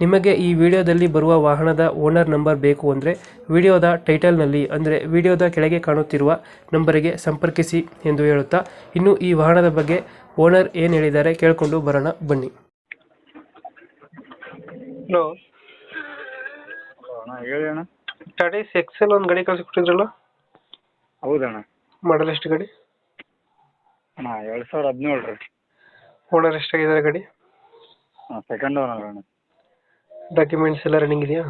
ನಿಮಗೆ ಈ ವಿಡಿಯೋದಲ್ಲಿ ಬರುವ ವಾಹನದ ಓನರ್ ನಂಬರ್ ಬೇಕು ಅಂದರೆ ವಿಡಿಯೋದ ಟೈಟಲ್ನಲ್ಲಿ ಅಂದರೆ ವಿಡಿಯೋದ ಕೆಳಗೆ ಕಾಣುತ್ತಿರುವ ನಂಬರಿಗೆ ಸಂಪರ್ಕಿಸಿ ಎಂದು ಹೇಳುತ್ತಾ ಇನ್ನು ಈ ವಾಹನದ ಬಗ್ಗೆ ಓನರ್ ಏನು ಹೇಳಿದ್ದಾರೆ ಕೇಳಿಕೊಂಡು ಬರೋಣ ಬನ್ನಿ. ಹಲೋ. ಅಣ್ಣ ಹೇಳಿ ಅಣ್ಣ. ಟಾಟಾ ಎಕ್ಸೆಲ್ ಒಂದು ಗಾಡಿ ಕಳಿಸ್ಕೊಟ್ಟಿದ್ರಲ್ಲ? ಹೌದಣ್ಣ. ಮಾಡಲ್ ಎಷ್ಟು ಗಾಡಿ? ಅಣ್ಣ ಎರಡು ಸಾವಿರ ಹದಿನೇಳು ರೀ. ಓನರ್ ಎಷ್ಟಾಗಿದ್ದಾರೆ ಗಾಡಿ? ಹಾಂ ಸೆಕೆಂಡ್ ಓನರ್ ಅಣ್ಣ. ಡಾಕ್ಯುಮೆಂಟ್ಸ್ ಎಲ್ಲ ರನ್ನಿಂಗ್ ಇದೆಯಾ?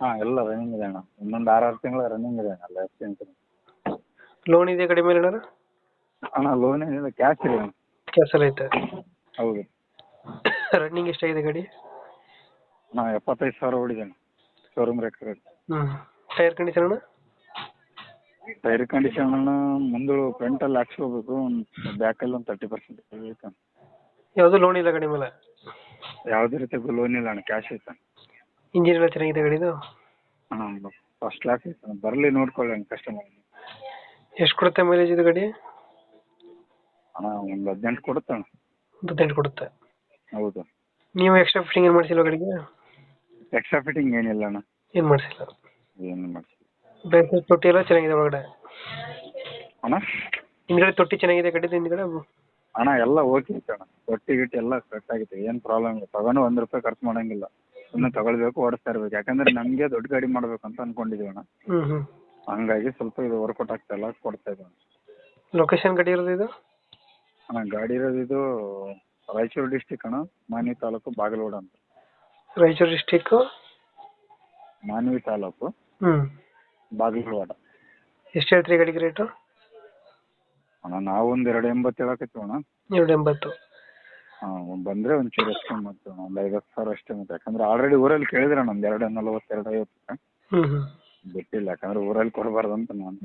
ಹಾ ಎಲ್ಲ ರನ್ನಿಂಗ್ ಇದೆ ಅಣ್ಣ. ಇನ್ನೊಂದು ಆರು ಆರು ತಿಂಗಳು ರನ್ನಿಂಗ್ ಇದೆ ಅಣ್ಣ ಲೈಫ್ ಇನ್ಸೂರೆನ್ಸ್ ಲೋನ್ ಇದೆ ಕಡಿಮೆ ಮೇಲೆ ಅಣ್ಣ ಅಣ್ಣ ಲೋನ್ ಏನಿಲ್ಲ ಕ್ಯಾಶ್ ಇದೆ ಕ್ಯಾಶ್ ಕ್ಯಾನ್ಸಲ್ ಐತೆ. ಹೌದು. ರನ್ನಿಂಗ್ ಎಷ್ಟಾಗಿದೆ ಗಾಡಿ? ನಾ ಎಪ್ಪತ್ತೈದು ಸಾವಿರ ಹೊಡಿದೆ ಅಣ್ಣ ಶೋರೂಮ್ ರೇಟ್ ಹ್ಞೂ ಟೈರ್ ಕಂಡೀಷನ್ ಅಣ್ಣ? ಟೈರ್ ಕಂಡೀಷನ್ ಅಣ್ಣ ಮುಂದಳು ಫ್ರಂಟಲ್ಲಿ ಹಾಕ್ಸ್ಕೋಬೇಕು ಬ್ಯಾಕಲ್ಲಿ ಒಂದು ತರ್ಟಿ ಪರ್ಸೆಂಟ್ ಯಾವುದು ಲೋನ್ ಇಲ್ಲ ಕಡಿಮೆ ಮೇಲೆ? ಯಾವುದೇ ರೀತಿ ಲೋನ್ ಇಲ್ಲ ಅಣ್ಣ ಕ್ಯಾಶ್ ಐತೆ. ಇಂಜಿನ್ ಎಲ್ಲ ಚೆನ್ನಾಗಿದೆ ಗಾಡಿದು? ಅಣ್ಣ ಫಸ್ಟ್ ಕ್ಲಾಸ್ ಐತೆ. ಬರಲಿ ನೋಡ್ಕೊಳ್ಳಿ ಅಣ್ಣ ಕಸ್ಟಮರ್ ಎಷ್ಟು ಕೊಡುತ್ತೆ ಮೈಲೇಜ್ ಇದು ಗಾಡಿ? ಅಣ್ಣ ಒಂದು ಹದಿನೆಂಟು ಕೊಡುತ್ತೆ ಅಣ್ಣ. ಹದಿನೆಂಟು ಕೊಡುತ್ತೆ. ಹೌದು. ನೀವು ಎಕ್ಸ್ಟ್ರಾ ಫಿಟ್ಟಿಂಗ್ ಏನು ಮಾಡ್ಸಿಲ್ಲ ಗಾಡಿಗೆ? ಎಕ್ಸ್ಟ್ರಾ ಫಿಟ್ಟಿಂಗ್ ಏನಿಲ್ಲ ಅಣ್ಣ. ಏನು ಮಾಡಿಸಿಲ್ಲ? ಏನು ಮಾಡ್ಸಿಲ್ಲ. ಬ್ರೇಕ್ ತೊಟ್ಟಿ ಎಲ್ಲ ಚೆನ್ನಾಗಿದೆ ಒಳಗಡೆ. ಅಣ್ಣ? ಹಿಂದ್ಗಡೆ ತೊಟ್ಟಿ ಚೆನ್ನಾಗಿದೆ ಗಾಡಿದು ಹಿಂದ್ಗಡೆ? ಅಣ್ಣ ಎಲ್ಲ ಓಕೆ ಐತೆ ಅಣ್ಣ. ಬಟ್ಟೆ ಗಿಟ್ಟಿ ಎಲ್ಲ ಕರೆಕ್ಟ್ ಆಗೈತೆ ಏನು ಪ್ರಾಬ್ಲಮ್ ಇಲ್ಲ. ತಗೊಂಡು ಒಂದ್ ರೂಪಾಯಿ ಖರ್ಚು ಮಾಡಂಗಿಲ್ಲ. ಸುಮ್ಮನೆ ತಗೊಳ್ಬೇಕು ಓಡಿಸ್ತಾ ಇರ್ಬೇಕು. ಯಾಕಂದ್ರೆ ನಮಗೆ ದೊಡ್ಡ ಗಾಡಿ ಮಾಡ್ಬೇಕು ಅಂತ ಅನ್ಕೊಂಡಿದ್ದೀವಿ ಅಣ್ಣ. ಹ್ಞೂ ಹ್ಞೂ ಹಂಗಾಗಿ ಸ್ವಲ್ಪ ಇದು ವರ್ಕೌಟ್ ಆಗ್ತಾ ಇಲ್ಲ ಕೊಡ್ತಾ ಇದ್ದೀವಿ ಲೊಕೇಶನ್ ಗಾಡಿ ಇರೋದು ಇದು? ಅಣ್ಣ ಗಾಡಿ ಇರೋದು ಇದು ರಾಯಚೂರು ಡಿಸ್ಟಿಕ್ ಅಣ್ಣ. ಮಾನ್ವಿ ತಾಲೂಕು ಬಾಗಲಗೋಡ ಅಂತ. ರಾಯಚೂರು ಡಿಸ್ಟಿಕ್ ಮಾನ್ವಿ ತಾಲೂಕು ಹ್ಞೂ ಬಾಗಲಕೋಡ ಎಷ್ಟು ಹೇಳ್ತೀರಿ ಗಾಡಿಗೆ ರೇಟು ಅಣ್ಣ ನಾವು ಒಂದು ಎರಡು ಎಂಬತ್ತು ಹೇಳಕತ್ತೀವಿ ಅಣ್ಣ. ಎರಡು ಎಂಬತ್ತು. ಹಾಂ ಬಂದರೆ ಒಂಚೂರು ಮಾಡ್ತೀವಿ ಅಣ್ಣ ಒಂದು ಐವತ್ತು ಸಾವಿರ ಅಷ್ಟೇ ಮತ್ತೆ. ಯಾಕಂದ್ರೆ ಆಲ್ರೆಡಿ ಊರಲ್ಲಿ ಕೇಳಿದ್ರೆ ಅಣ್ಣ ಎರಡ ನಲ್ವತ್ತು ಎರಡು ಐವತ್ತು ಹ್ಞೂ ಹ್ಞೂ ಬಿಟ್ಟಿಲ್ಲ ಯಾಕಂದ್ರೆ ಊರಲ್ಲಿ ಕೊಡಬಾರ್ದು ಅಂತ ನಾನು.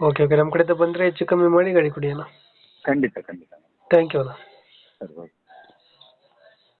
ಓಕೆ ಓಕೆ ನಮ್ಮ ಕಡೆಯಿಂದ ಬಂದರೆ ಹೆಚ್ಚು ಕಮ್ಮಿ ಮಾಡಿ ಗಾಡಿ ಕೊಡಿ ಅಣ್ಣ. ಖಂಡಿತ ಖಂಡಿತ. ಥ್ಯಾಂಕ್ ಯು ಅಣ್ಣ. ಸರಿ ಓಕೆ.